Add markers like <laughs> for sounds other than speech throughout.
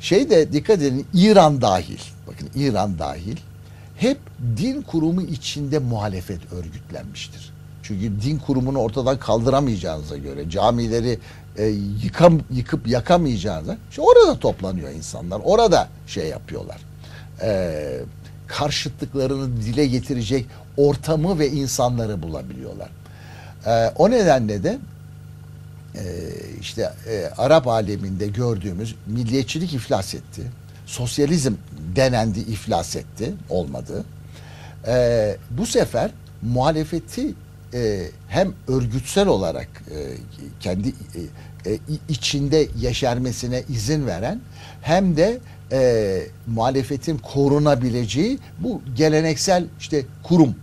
Şey de dikkat edin İran dahil. Bakın İran dahil. Hep din kurumu içinde muhalefet örgütlenmiştir. Çünkü din kurumunu ortadan kaldıramayacağınıza göre camileri e, yıkam, yıkıp yakamayacağınıza işte orada toplanıyor insanlar. Orada şey yapıyorlar. E, karşıtlıklarını dile getirecek ortamı ve insanları bulabiliyorlar. E, o nedenle de e, işte e, Arap aleminde gördüğümüz milliyetçilik iflas etti. Sosyalizm denendi iflas etti. Olmadı. E, bu sefer muhalefeti e, hem örgütsel olarak e, kendi içinde yeşermesine izin veren hem de e, muhalefetin korunabileceği bu geleneksel işte kurum,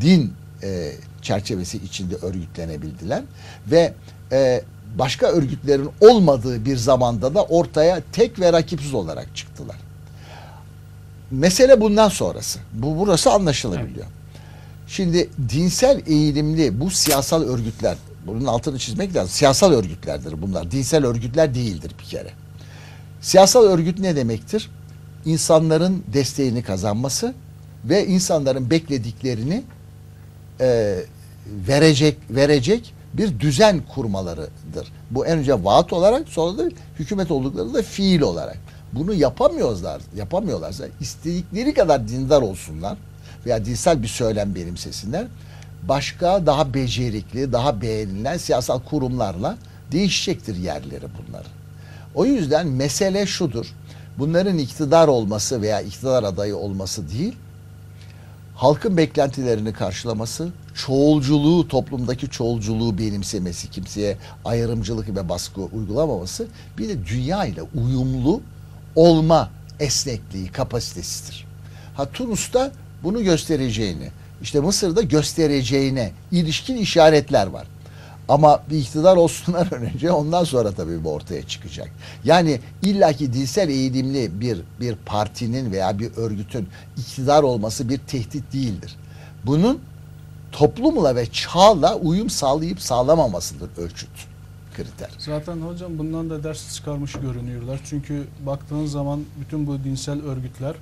din e, çerçevesi içinde örgütlenebildiler ve e, başka örgütlerin olmadığı bir zamanda da ortaya tek ve rakipsiz olarak çıktılar. Mesele bundan sonrası. Bu burası anlaşılabiliyor. Şimdi dinsel eğilimli bu siyasal örgütler, bunun altını çizmek lazım. Siyasal örgütlerdir bunlar. Dinsel örgütler değildir bir kere. Siyasal örgüt ne demektir? İnsanların desteğini kazanması ve insanların beklediklerini e, verecek verecek bir düzen kurmalarıdır. Bu en önce vaat olarak sonra da hükümet oldukları da fiil olarak. Bunu yapamıyorlar, yapamıyorlarsa istedikleri kadar dindar olsunlar veya dinsel bir söylem benimsesinler. Başka daha becerikli, daha beğenilen siyasal kurumlarla değişecektir yerleri bunları. O yüzden mesele şudur. Bunların iktidar olması veya iktidar adayı olması değil, halkın beklentilerini karşılaması, çoğulculuğu, toplumdaki çoğulculuğu benimsemesi, kimseye ayrımcılık ve baskı uygulamaması, bir de dünya ile uyumlu olma esnekliği, kapasitesidir. Ha Tunus'ta bunu göstereceğini, işte Mısır'da göstereceğine ilişkin işaretler var. Ama bir iktidar olsunlar <laughs> önce ondan sonra tabii bu ortaya çıkacak. Yani illaki dinsel eğilimli bir bir partinin veya bir örgütün iktidar olması bir tehdit değildir. Bunun toplumla ve çağla uyum sağlayıp sağlamamasıdır ölçüt kriter. Zaten hocam bundan da ders çıkarmış görünüyorlar. Çünkü baktığınız zaman bütün bu dinsel örgütler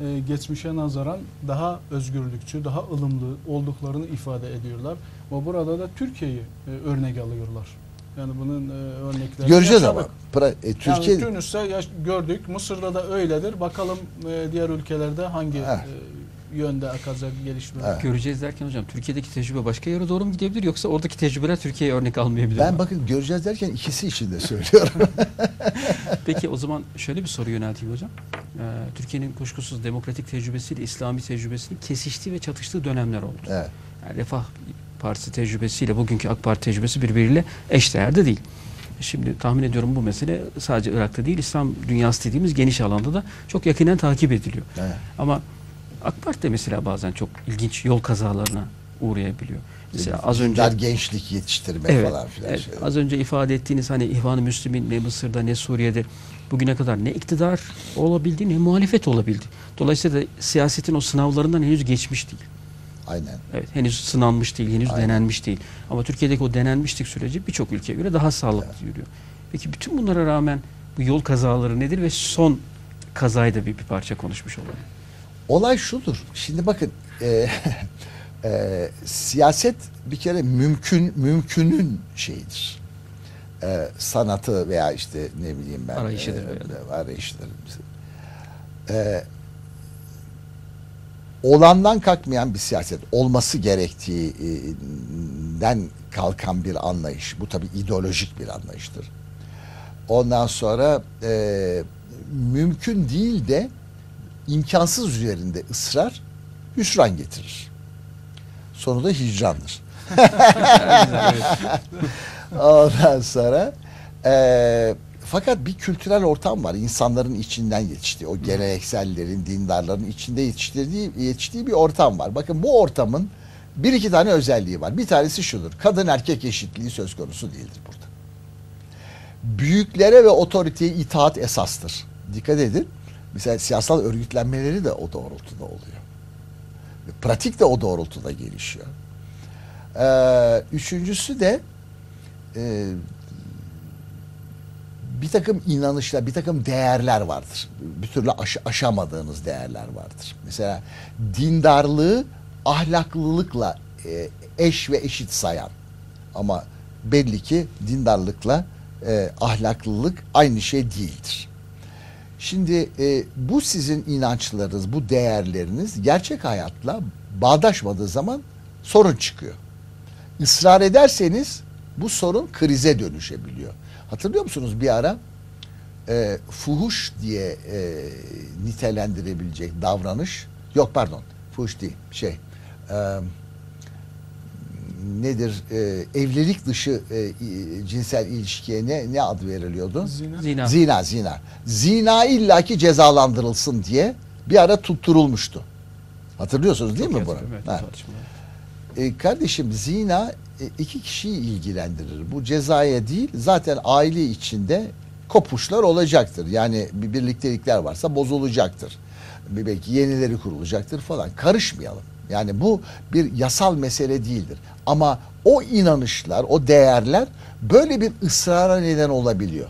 e, geçmişe nazaran daha özgürlükçü, daha ılımlı olduklarını ifade ediyorlar. Ve burada da Türkiye'yi e, örnek alıyorlar. Yani bunun e, örneklerini Göreceğiz yaşadık. ama. Pra- e, Türkiye Yani Tunus'ta yaş- gördük, Mısır'da da öyledir. Bakalım e, diğer ülkelerde hangi e, yönde akacak gelişmeler. Evet. Göreceğiz derken hocam Türkiye'deki tecrübe başka yere doğru mu gidebilir yoksa oradaki tecrübeler Türkiye'ye örnek almayabilir ben mi? bakın göreceğiz derken ikisi için de söylüyorum. <laughs> Peki o zaman şöyle bir soru yönelteyim hocam. Ee, Türkiye'nin kuşkusuz demokratik tecrübesiyle İslami tecrübesinin kesiştiği ve çatıştığı dönemler oldu. evet. Yani Refah Partisi tecrübesiyle bugünkü AK Parti tecrübesi birbiriyle eşdeğerde değil. Şimdi tahmin ediyorum bu mesele sadece Irak'ta değil İslam dünyası dediğimiz geniş alanda da çok yakinen takip ediliyor. evet. Ama AK Parti de mesela bazen çok ilginç yol kazalarına uğrayabiliyor. Mesela az önce Dar gençlik yetiştirmek Evet, falan filan. evet. şeyler. az önce ifade ettiğiniz hani İhvan-ı Müslümin ne Mısır'da ne Suriye'de bugüne kadar ne iktidar olabildi ne muhalefet olabildi. Dolayısıyla da siyasetin o sınavlarından henüz geçmiş değil. Aynen. Evet, henüz sınanmış değil, henüz Aynen. denenmiş değil. Ama Türkiye'deki o denenmişlik süreci birçok ülkeye göre daha sağlıklı yürüyor. Peki bütün bunlara rağmen bu yol kazaları nedir ve son kazayı da bir, bir parça konuşmuş olalım. Olay şudur. Şimdi bakın e, <laughs> e, siyaset bir kere mümkün mümkünün şeyidir. E, sanatı veya işte ne bileyim ben Arayışıdır e, arayışıdır. E, olandan kalkmayan bir siyaset olması gerektiğinden kalkan bir anlayış. Bu tabii ideolojik bir anlayıştır. Ondan sonra e, mümkün değil de imkansız üzerinde ısrar hüsran getirir. Sonu da hicrandır. <laughs> <laughs> Ondan sonra eee, fakat bir kültürel ortam var. İnsanların içinden yetiştiği, o geleneksellerin, dindarların içinde yetiştirdiği, yetiştiği bir ortam var. Bakın bu ortamın bir iki tane özelliği var. Bir tanesi şudur. Kadın erkek eşitliği söz konusu değildir burada. Büyüklere ve otoriteye itaat esastır. Dikkat edin. Mesela siyasal örgütlenmeleri de o doğrultuda oluyor. Pratik de o doğrultuda gelişiyor. Ee, üçüncüsü de e, bir takım inanışlar, bir takım değerler vardır. Bir türlü aş- aşamadığınız değerler vardır. Mesela dindarlığı ahlaklılıkla e, eş ve eşit sayan ama belli ki dindarlıkla e, ahlaklılık aynı şey değildir. Şimdi e, bu sizin inançlarınız, bu değerleriniz gerçek hayatla bağdaşmadığı zaman sorun çıkıyor. Israr ederseniz bu sorun krize dönüşebiliyor. Hatırlıyor musunuz bir ara e, fuhuş diye e, nitelendirebilecek davranış yok pardon fuhuş değil şey e, nedir e, evlilik dışı e, cinsel ilişkiye ne ne ad veriliyordu? Zina. Zina. Zina, zina. Zina illaki cezalandırılsın diye bir ara tutturulmuştu. Hatırlıyorsunuz değil Çok mi bunu? hatırlıyorum, evet, Ha. E, kardeşim zina e, iki kişiyi ilgilendirir. Bu cezaya değil zaten aile içinde kopuşlar olacaktır. Yani bir birliktelikler varsa bozulacaktır. Bir belki yenileri kurulacaktır falan. Karışmayalım. Yani bu bir yasal mesele değildir. Ama o inanışlar, o değerler böyle bir ısrara neden olabiliyor.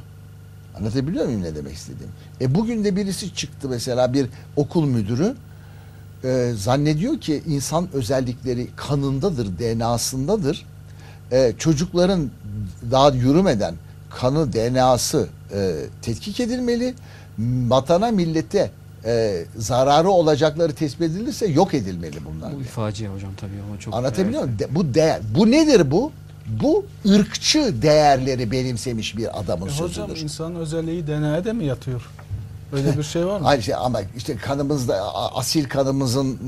Anlatabiliyor muyum ne demek istediğim? E bugün de birisi çıktı mesela bir okul müdürü e, zannediyor ki insan özellikleri kanındadır, DNA'sındadır. E, çocukların daha yürümeden kanı, DNA'sı e, tetkik edilmeli. Vatana, millete e, zararı olacakları tespit edilirse yok edilmeli bunlar. Bu bir facia hocam tabii ama çok Anlatabiliyor muyum? De- bu değer. Bu nedir bu? Bu ırkçı değerleri benimsemiş bir adamın E hocam sözüdür. insanın özelliği DNA'da mı yatıyor? Öyle bir şey var mı? Hayır şey ama işte kanımızda asil kanımızın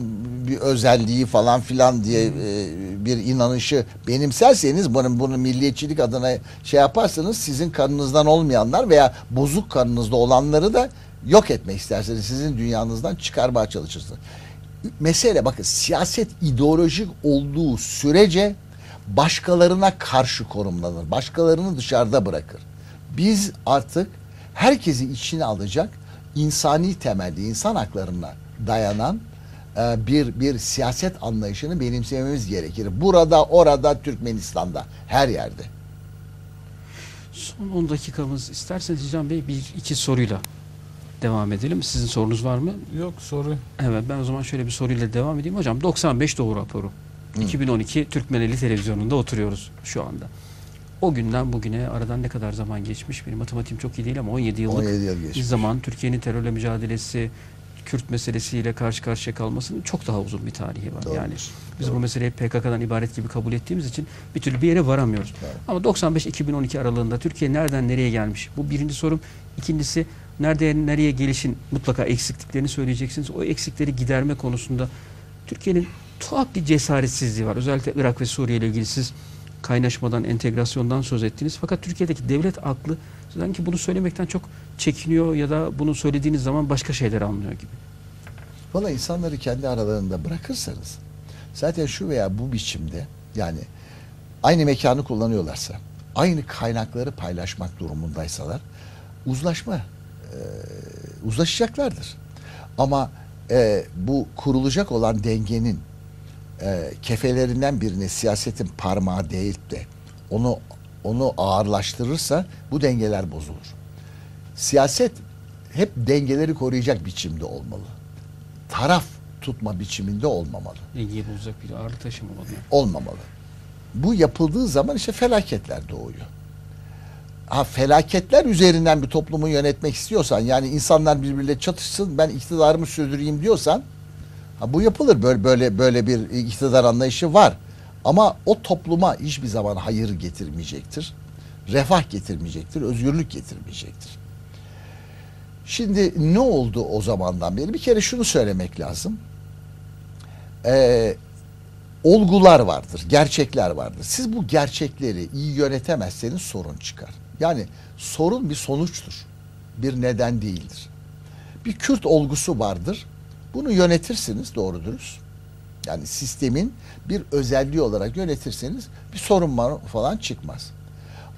bir özelliği falan filan diye e, bir inanışı benimserseniz bunu bunu milliyetçilik adına şey yaparsanız sizin kanınızdan olmayanlar veya bozuk kanınızda olanları da yok etmek isterseniz sizin dünyanızdan çıkarmaya çalışırsınız. Mesele bakın siyaset ideolojik olduğu sürece başkalarına karşı konumlanır. Başkalarını dışarıda bırakır. Biz artık herkesi içine alacak insani temelli insan haklarına dayanan e, bir bir siyaset anlayışını benimsememiz gerekir. Burada, orada, Türkmenistan'da, her yerde. Son 10 dakikamız isterseniz Hicam Bey bir iki soruyla devam edelim. Sizin sorunuz var mı? Yok soru. Evet ben o zaman şöyle bir soruyla devam edeyim. Hocam 95 doğu raporu. 2012 Türkmeneli televizyonunda oturuyoruz şu anda. O günden bugüne aradan ne kadar zaman geçmiş? Benim matematiğim çok iyi değil ama 17 yıllık 17 yıl bir zaman Türkiye'nin terörle mücadelesi, Kürt meselesiyle karşı karşıya kalmasının çok daha uzun bir tarihi var. Doğrudur. Yani biz bu Doğru. meseleyi PKK'dan ibaret gibi kabul ettiğimiz için bir türlü bir yere varamıyoruz. Evet. Ama 95-2012 aralığında Türkiye nereden nereye gelmiş? Bu birinci sorum. İkincisi nerede nereye gelişin mutlaka eksikliklerini söyleyeceksiniz. O eksikleri giderme konusunda Türkiye'nin tuhaf bir cesaretsizliği var. Özellikle Irak ve Suriye ile ilgili siz kaynaşmadan, entegrasyondan söz ettiniz. Fakat Türkiye'deki devlet aklı sanki bunu söylemekten çok çekiniyor ya da bunu söylediğiniz zaman başka şeyler anlıyor gibi. Valla insanları kendi aralarında bırakırsanız zaten şu veya bu biçimde yani aynı mekanı kullanıyorlarsa, aynı kaynakları paylaşmak durumundaysalar uzlaşma e, uzlaşacaklardır. Ama e, bu kurulacak olan dengenin e, kefelerinden birine siyasetin parmağı değip de onu onu ağırlaştırırsa bu dengeler bozulur. Siyaset hep dengeleri koruyacak biçimde olmalı. Taraf tutma biçiminde olmamalı. Dengeyi bozacak bir ağırlık taşımamalı. Olmamalı. Bu yapıldığı zaman işte felaketler doğuyor. Ha felaketler üzerinden bir toplumu yönetmek istiyorsan yani insanlar birbiriyle çatışsın ben iktidarımı sürdüreyim diyorsan ha bu yapılır böyle böyle böyle bir iktidar anlayışı var. Ama o topluma hiçbir zaman hayır getirmeyecektir. Refah getirmeyecektir, özgürlük getirmeyecektir. Şimdi ne oldu o zamandan beri? Bir kere şunu söylemek lazım. Ee, olgular vardır, gerçekler vardır. Siz bu gerçekleri iyi yönetemezseniz sorun çıkar. Yani sorun bir sonuçtur. Bir neden değildir. Bir Kürt olgusu vardır. Bunu yönetirsiniz doğru dürüst. Yani sistemin bir özelliği olarak yönetirseniz bir sorun falan çıkmaz.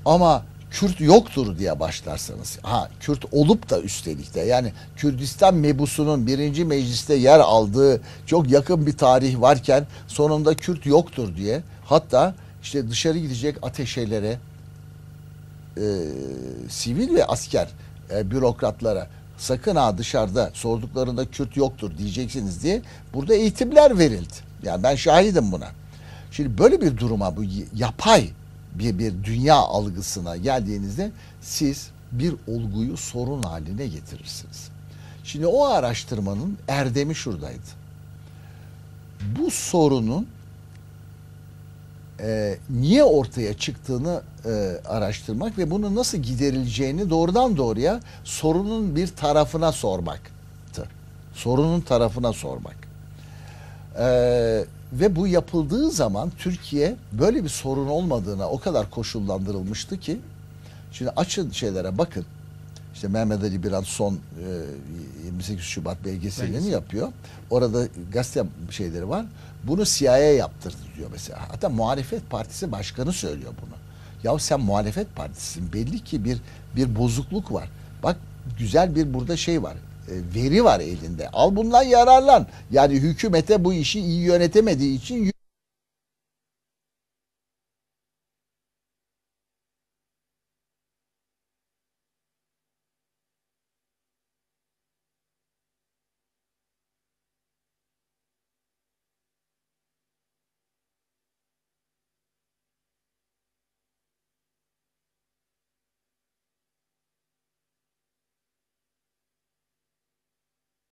Ama Kürt yoktur diye başlarsanız, ha Kürt olup da üstelik de yani Kürdistan mebusunun birinci mecliste yer aldığı çok yakın bir tarih varken sonunda Kürt yoktur diye hatta işte dışarı gidecek ateşelere e, sivil ve asker e, bürokratlara sakın ha dışarıda sorduklarında Kürt yoktur diyeceksiniz diye burada eğitimler verildi. Yani ben şahidim buna. Şimdi böyle bir duruma bu yapay bir, bir dünya algısına geldiğinizde siz bir olguyu sorun haline getirirsiniz. Şimdi o araştırmanın erdemi şuradaydı. Bu sorunun e, niye ortaya çıktığını e, araştırmak ve bunu nasıl giderileceğini doğrudan doğruya sorunun bir tarafına sormaktı. Sorunun tarafına sormak. E, ve bu yapıldığı zaman Türkiye böyle bir sorun olmadığına o kadar koşullandırılmıştı ki şimdi açın şeylere bakın. İşte Mehmet Ali Birant son e, 28 Şubat belgeselini Belgesel. yapıyor. Orada gazete şeyleri var. Bunu CIA'ya yaptırdı diyor mesela. Hatta muhalefet partisi başkanı söylüyor bunu. Ya sen muhalefet partisisin. Belli ki bir bir bozukluk var. Bak güzel bir burada şey var. e, veri var elinde. Al bundan yararlan. Yani hükümete bu işi iyi yönetemediği için